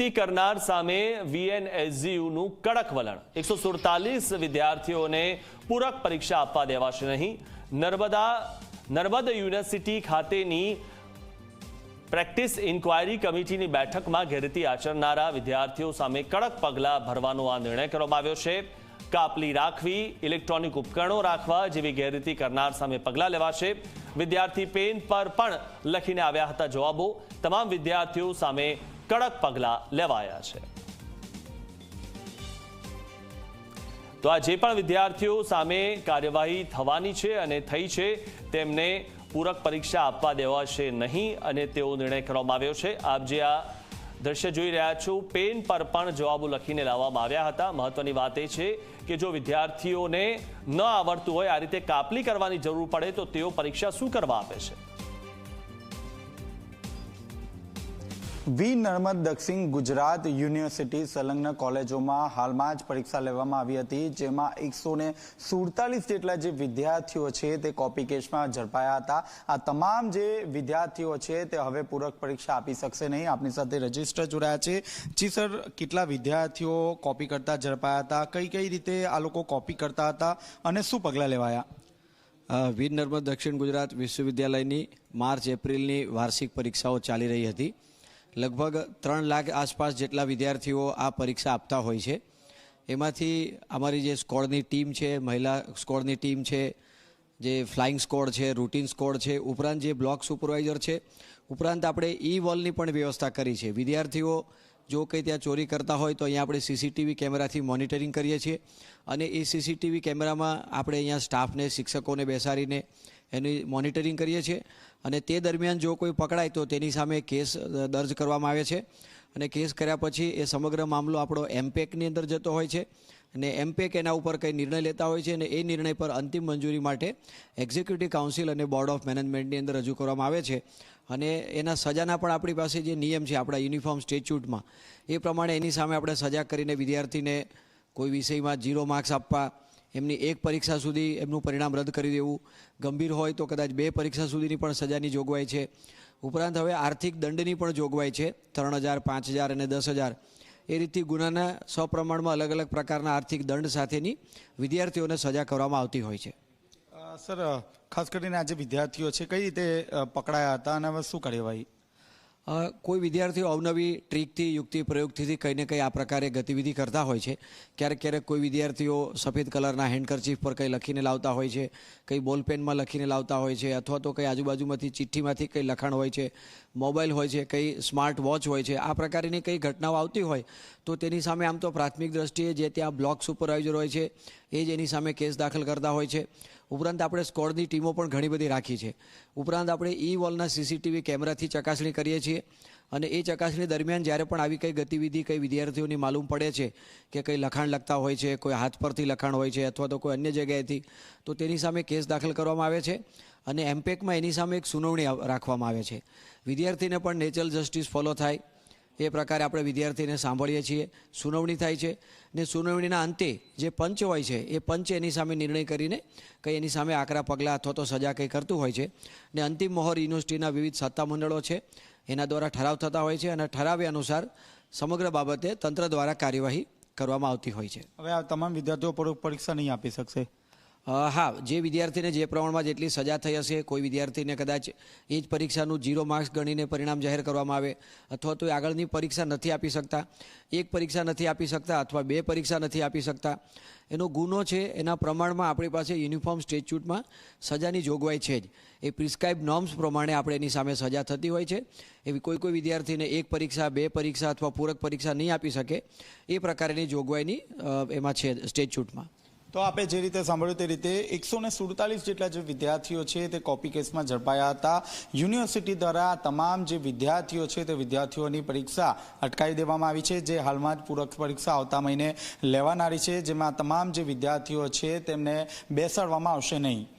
કરનાર સામે વીએનએસજીયુનું કડક વલણ. એકસો સુડતાલીસ વિદ્યાર્થીઓને પૂરક પરીક્ષા આપવા દેવાશે નહીં. નર્મદા, નર્મદ યુનિવર્સિટી ખાતેની પ્રેક્ટિસ ઇન્ક્વાયરી કમિટીની બેઠકમાં ગેરરીતિ આચરનારા વિદ્યાર્થીઓ સામે કડક પગલાં ભરવાનો આ નિર્ણય કરવામાં આવ્યો છે. કાપલી રાખવી, ઇલેક્ટ્રોનિક ઉપકરણો રાખવા જેવી ગેરરીતિ કરનાર સામે પગલાં લેવાશે. વિદ્યાર્થી પેન પર પણ લખીને આવ્યા હતા જવાબો. તમામ વિદ્યાર્થીઓ સામે કડક પગલાં લેવાયા છે. તો આ જે પણ વિદ્યાર્થીઓ સામે કાર્યવાહી થવાની છે અને થઈ છે, તેમને પૂરક પરીક્ષા આપવા દેવાશે નહીં અને તેવો નિર્ણય કરવામાં આવ્યો છે. આપ જે આ દ્રશ્ય જોઈ રહ્યા છો. પેન પર પણ જવાબો લખીને લાવવામાં આવ્યા હતા. મહત્વની વાત એ છે કે જો વિદ્યાર્થીઓને ન આવડતું હોય, આ રીતે કાપલી કરવાની જરૂર પડે તો તેઓ પરીક્ષા શું કરવા આપે છે? વી. નર્મદ દક્ષિણ ગુજરાત યુનિવર્સિટી સંલગ્ન કોલેજોમાં હાલમાં જ પરીક્ષા લેવામાં આવી હતી, જેમાં એકસો ને સુડતાલીસ જેટલા જે વિદ્યાર્થીઓ છે તે કોપી કેસમાં ઝડપાયા હતા. આ તમામ જે વિદ્યાર્થીઓ છે તે હવે પૂરક પરીક્ષા આપી શકશે નહીં. આપની સાથે રજિસ્ટર જોડાયા છે. જી સર, કેટલા વિદ્યાર્થીઓ કોપી કરતા ઝડપાયા હતા? કઈ કઈ રીતે આ લોકો કોપી કરતા હતા? અને શું પગલાં લેવાયા? વીર નર્મદ દક્ષિણ ગુજરાત વિશ્વવિદ્યાલયની માર્ચ એપ્રિલની વાર્ષિક પરીક્ષાઓ ચાલી રહી હતી. લગભગ ત્રણ લાખ આસપાસ જેટલા વિદ્યાર્થીઓ આ પરીક્ષા આપતા હોય છે. એમાંથી અમારી જે સ્કોડની ટીમ છે, મહિલા સ્કોડની ટીમ છે, જે ફ્લાઇંગ સ્કોડ છે, રૂટીન સ્કોડ છે, ઉપરાંત જે બ્લોક સુપરવાઇઝર છે, ઉપરાંત આપણે ઈ વોલની પણ વ્યવસ્થા કરી છે. વિદ્યાર્થીઓ જો કંઈ ત્યાં ચોરી કરતા હોય તો અહીંયા આપણે સીસીટીવી કેમેરાથી મોનિટરિંગ કરીએ છીએ અને એ સીસીટીવી કેમેરામાં આપણે અહીંયા સ્ટાફને, શિક્ષકોને બેસાડીને એની મોનિટરિંગ કરીએ છીએ. અને તે દરમિયાન જો કોઈ પકડાય તો તેની સામે કેસ દર્જ કરવામાં આવે છે. અને કેસ કર્યા પછી એ સમગ્ર મામલો આપણો એમપેકની અંદર જતો હોય છે. અને એમપેક એના ઉપર કંઈ નિર્ણય લેતા હોય છે અને એ નિર્ણય પર અંતિમ મંજૂરી માટે એક્ઝિક્યુટિવ કાઉન્સિલ અને બોર્ડ ઓફ મેનેજમેન્ટની અંદર રજૂ કરવામાં આવે છે. અને એના સજાના પણ આપણી પાસે જે નિયમ છે આપણા યુનિફોર્મ સ્ટેચ્યુટમાં, એ પ્રમાણે એની સામે આપણે સજા કરીને વિદ્યાર્થીને કોઈ વિષયમાં ઝીરો માર્ક્સ આપવા એમની એક પરીક્ષા સુધી એમનું પરિણામ રદ કરી દેવું. ગંભીર હોય તો કદાચ બે પરીક્ષા સુધીની પણ સજાની જોગવાઈ છે. ઉપરાંત હવે આર્થિક દંડની પણ જોગવાઈ છે. ત્રણ હજાર, પાંચ હજાર અને દસ હજાર. એ રીતથી ગુનાના સપ્રમાણમાં અલગ અલગ પ્રકારના આર્થિક દંડ સાથેની વિદ્યાર્થીઓને સજા કરવામાં આવતી હોય છે. સર, ખાસ કરીને આજે વિદ્યાર્થીઓ છે, કઈ રીતે પકડાયા હતા અને હવે શું કાર્યવાહી? કોઈ વિદ્યાર્થીઓ અવનવી ટ્રીકથી, યુક્તિ, પ્રયોગથી કંઈ ને કંઈ આ પ્રકારે ગતિવિધિ કરતા હોય છે. ક્યારેક ક્યારેક કોઈ વિદ્યાર્થીઓ સફેદ કલરના હેન્ડકરચીફ પર કંઈ લખીને લાવતા હોય છે, કંઈ બોલપેનમાં લખીને લાવતા હોય છે, અથવા તો કંઈ આજુબાજુમાંથી ચિઠ્ઠીમાંથી કંઈ લખાણ હોય છે, મોબાઈલ હોય છે, કંઈ સ્માર્ટ વોચ હોય છે, આ પ્રકારની કંઈ ઘટનાઓ આવતી હોય, તો તેની સામે આમ તો પ્રાથમિક દ્રષ્ટિએ જે ત્યાં બ્લોક સુપરવાઇઝર હોય છે, એ જ એની સામે કેસ દાખલ કરતા હોય છે. ઉપરાંત આપણે સ્કોડની ટીમો પણ ઘણી બધી રાખી છે. ઉપરાંત આપણે ઈ વોલના સીસીટીવી કેમેરાથી ચકાસણી કરીએ છીએ અને એ ચકાસણી દરમિયાન જ્યારે પણ આવી કંઈ ગતિવિધિ કંઈ વિદ્યાર્થીઓની માલુમ પડે છે કે કંઈ લખાણ લખતા હોય છે, કોઈ હાથ પરથી લખાણ હોય છે અથવા તો કોઈ અન્ય જગ્યાએથી, તો તેની સામે કેસ દાખલ કરવામાં આવે છે અને એમપેકમાં એની સામે એક સુનાવણી રાખવામાં આવે છે. વિદ્યાર્થીને પણ નેચરલ જસ્ટિસ ફોલો થાય એ પ્રકારે આપણે વિદ્યાર્થીને સાંભળીએ છીએ. સુનાવણી થાય છે ને સુનાવણીના અંતે જે પંચ હોય છે, એ પંચ એની સામે નિર્ણય કરીને કંઈ એની સામે આકરા પગલાં અથવા તો સજા કંઈ કરતું હોય છે. ને અંતિમ મોહર યુનિવર્સિટીના વિવિધ સત્તામંડળો છે, એના દ્વારા ઠરાવ થતા હોય છે અને ઠરાવ્યા અનુસાર સમગ્ર બાબતે તંત્ર દ્વારા કાર્યવાહી કરવામાં આવતી હોય છે. હવે આ તમામ વિદ્યાર્થીઓ પૂરક પરીક્ષા નહીં આપી શકશે. હા, જે વિદ્યાર્થીને જે પ્રમાણમાં જેટલી સજા થઈ હશે, કોઈ વિદ્યાર્થીને કદાચ એ જ પરીક્ષાનું ઝીરો માર્ક્સ ગણીને પરિણામ જાહેર કરવામાં આવે, અથવા તો એ આગળની પરીક્ષા નથી આપી શકતા, એક પરીક્ષા નથી આપી શકતા, અથવા બે પરીક્ષા નથી આપી શકતા. એનો ગુનો છે, એના પ્રમાણમાં આપણી પાસે યુનિફોર્મ સ્ટેચ્યુટમાં સજાની જોગવાઈ છે જ. એ પ્રિસ્ક્રાઇબ નોર્મ્સ પ્રમાણે આપણે એની સામે સજા થતી હોય છે. એવી કોઈ કોઈ વિદ્યાર્થીને એક પરીક્ષા, બે પરીક્ષા અથવા પૂરક પરીક્ષા નહીં આપી શકે, એ પ્રકારની જોગવાઈની એમાં છે સ્ટેચ્યુટમાં. તો આપે જે રીતે સાંભળ્યું તે રીતે એકસો ને સુડતાલીસ જેટલા જે વિદ્યાર્થીઓ છે તે કોપી કેસમાં ઝડપાયા હતા. યુનિવર્સિટી દ્વારા તમામ જે વિદ્યાર્થીઓ છે તે વિદ્યાર્થીઓની પરીક્ષા અટકાવી દેવામાં આવી છે, જે હાલમાં જ પૂરક પરીક્ષા આવતા મહિને લેવાનારી છે, જેમાં તમામ જે વિદ્યાર્થીઓ છે તેમને બેસાડવામાં આવશે નહીં.